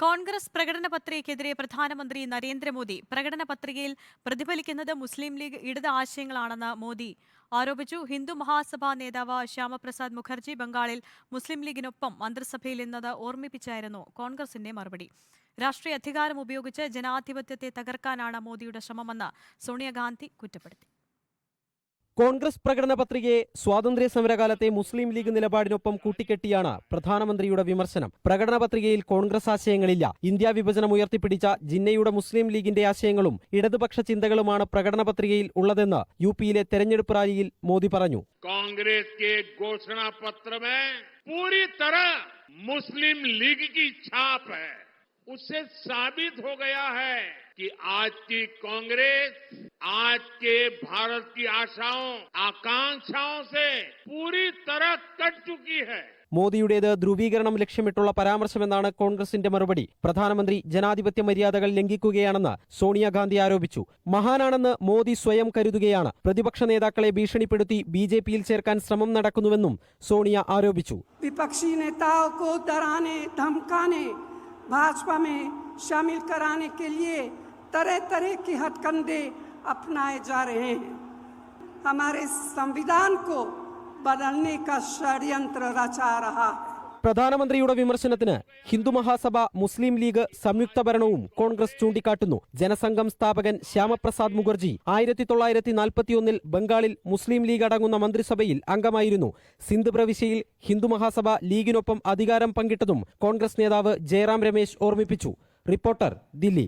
കോൺഗ്രസ് പ്രകടന പത്രികയ്ക്കെതിരെ പ്രധാനമന്ത്രി നരേന്ദ്രമോദി പ്രകടന പത്രികയിൽ പ്രതിഫലിക്കുന്നത് മുസ്ലിം ലീഗ് ഇടത് ആശയങ്ങളാണെന്ന് മോദി ആരോപിച്ചു. ഹിന്ദു മഹാസഭാ നേതാവ് ശ്യാമപ്രസാദ് മുഖർജി ബംഗാളിൽ മുസ്ലിം ലീഗിനൊപ്പം മന്ത്രിസഭയിൽ നിന്നത് ഓർമ്മിപ്പിച്ചായിരുന്നു കോൺഗ്രസിന്റെ മറുപടി. രാഷ്ട്രീയ അധികാരം ഉപയോഗിച്ച് ജനാധിപത്യത്തെ തകർക്കാനാണ് മോദിയുടെ ശ്രമമെന്ന് സോണിയാഗാന്ധി കുറ്റപ്പെടുത്തി. കോൺഗ്രസ് പ്രകടന പത്രികയെ സ്വാതന്ത്ര്യ സമരകാലത്തെ മുസ്ലിം ലീഗ് നിലപാടിനൊപ്പം കൂട്ടിക്കെട്ടിയാണ് പ്രധാനമന്ത്രിയുടെ വിമർശനം പ്രകടന പത്രികയിൽ കോൺഗ്രസ് ആശയങ്ങളില്ല ഇന്ത്യ വിഭജനം ഉയർത്തിപ്പിടിച്ച ജിന്നയുടെ മുസ്ലിം ലീഗിന്റെ ആശയങ്ങളും ഇടതുപക്ഷ ചിന്തകളുമാണ് പ്രകടന പത്രികയിൽ ഉള്ളതെന്ന് യു പിയിലെ തെരഞ്ഞെടുപ്പ് റാലിയിൽ മോദി പറഞ്ഞു कांग्रेस के घोषणा पत्र में पूरी तरह मुस्लिम लीग की छाप है उससे साबित हो गया है कि आज की कांग्रेस आज के भारत की आशाओं आकांक्षाओं से पूरी तरह कट चुकी है മോദിയുടേത് ധ്രുവീകരണം ലക്ഷ്യമിട്ടുള്ള പരാമർശമെന്നാണ് കോൺഗ്രസിന്റെ മറുപടി പ്രധാനമന്ത്രി ജനാധിപത്യ മര്യാദകൾ ലംഘിക്കുകയാണെന്ന് സോണിയാഗാന്ധി ആരോപിച്ചു മഹാനാണെന്ന് മോദി സ്വയം കരുതുകയാണ് പ്രതിപക്ഷ നേതാക്കളെ ഭീഷണിപ്പെടുത്തി ബി ജെ പിയിൽ ചേർക്കാൻ ശ്രമം നടക്കുന്നുവെന്നും സോണിയ ആരോപിച്ചു विपक्षी नेताओं को डराने धमकाने भाजपा में शामिल कराने के लिए तरह तरह के हथकंडे अपनाए जा रहे हैं हमारे संविधान को बदलने का षड्यंत्र रचा रहा है പ്രധാനമന്ത്രിയുടെ വിമർശനത്തിന് ഹിന്ദു മഹാസഭ മുസ്ലിം ലീഗ് സംയുക്ത ഭരണവും കോൺഗ്രസ് ചൂണ്ടിക്കാട്ടുന്നു ജനസംഘം സ്ഥാപകൻ ശ്യാമപ്രസാദ് മുഖർജി ആയിരത്തി തൊള്ളായിരത്തി നാൽപ്പത്തിയൊന്നിൽ ബംഗാളിൽ മുസ്ലിം ലീഗ് അടങ്ങുന്ന മന്ത്രിസഭയിൽ അംഗമായിരുന്നു സിന്ധ് പ്രവിശ്യയിൽ ഹിന്ദു മഹാസഭ ലീഗിനൊപ്പം അധികാരം പങ്കിട്ടതും കോൺഗ്രസ് നേതാവ് ജയറാം രമേശ് ഓർമ്മിപ്പിച്ചു റിപ്പോർട്ടർ ദില്ലി